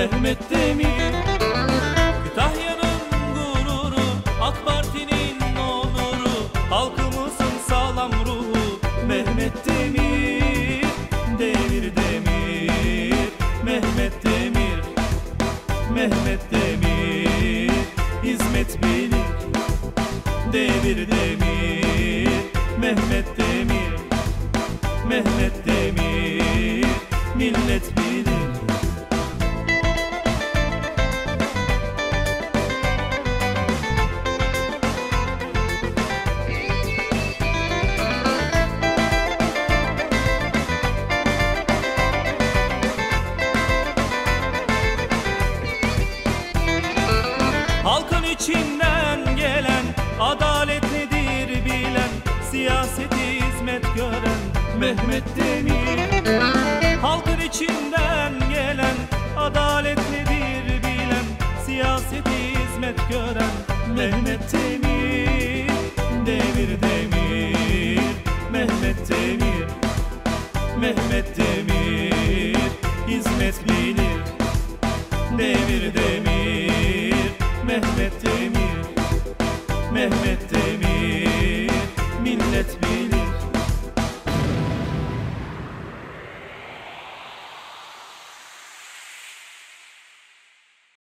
Mehmet Demir. Kütahya'nın gururu AK Parti'nin onuru Halkımızın sağlam ruhu. Mehmet Demir Demir Demir Mehmet Demir Mehmet Demir. Hizmet bilir. Demir Demir Mehmet Demir Mehmet Demir içinden gelen adalet nedir bilen Siyaseti hizmet gören Mehmet Demir. Halkın içinden gelen adalet nedir bilen Siyaseti hizmet gören Mehmet Demir. Demir Demir Mehmet Demir. Mehmet Demir Hizmet bilir. Demir Demir Mehmet